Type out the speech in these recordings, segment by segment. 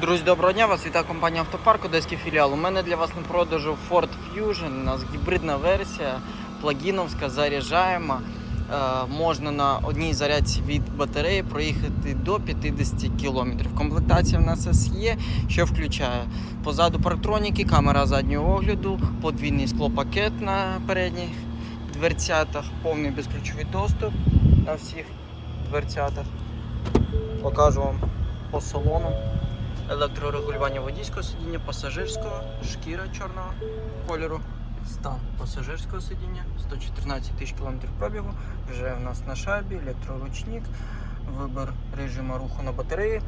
Друзі, доброго дня! Вас вітає компанія Автопарк, Одеський філіал. У мене для вас на продажу Ford Fusion. У нас гібридна версія, плагіновська, заряджаєма. Е, можна на одній зарядці від батареї проїхати до 50 км. Комплектація в нас SE, що включає позаду парктроніки, камера заднього огляду, подвійний склопакет на передніх дверцятах, повний безключовий доступ на всіх дверцятах. Покажу вам по салону електрорегулювання водійського сидіння, пасажирського, шкіра чорного кольору, стан пасажирського сидіння, 114 тисяч кілометрів пробігу, вже в нас на шайбі, електроручник, вибір режиму руху на батареї,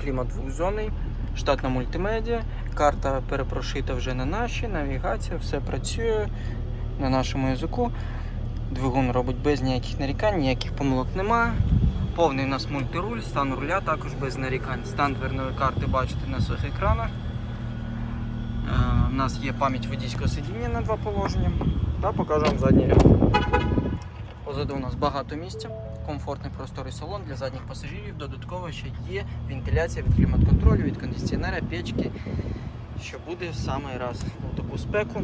клімат двохзонний, штатна мультимедіа, карта перепрошита вже на наші, навігація, все працює на нашому язику. Двигун робить без ніяких нарікань, ніяких помилок немає. Повний у нас мультируль, стан руля також без нарікань. Стан дверної карти бачите на своїх екранах. Е, У нас є пам'ять водійського сидіння на два положення. Та покажу вам задній ряд. Позаду у нас багато місця, комфортний просторий салон для задніх пасажирів. Додатково ще є вентиляція від клімат-контролю, від кондиціонера, печки. Що буде в самий раз у таку спеку,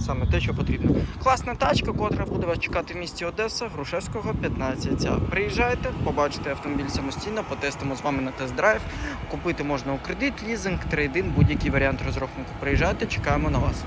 саме те, що потрібно. Класна тачка, котра буде вас чекати в місті Одеса, Грушевського, 15. Приїжджайте, побачите автомобіль самостійно, потестимо з вами на тест-драйв. Купити можна у кредит, лізинг, трейдин, будь-який варіант розрахунку. Приїжджайте, чекаємо на вас.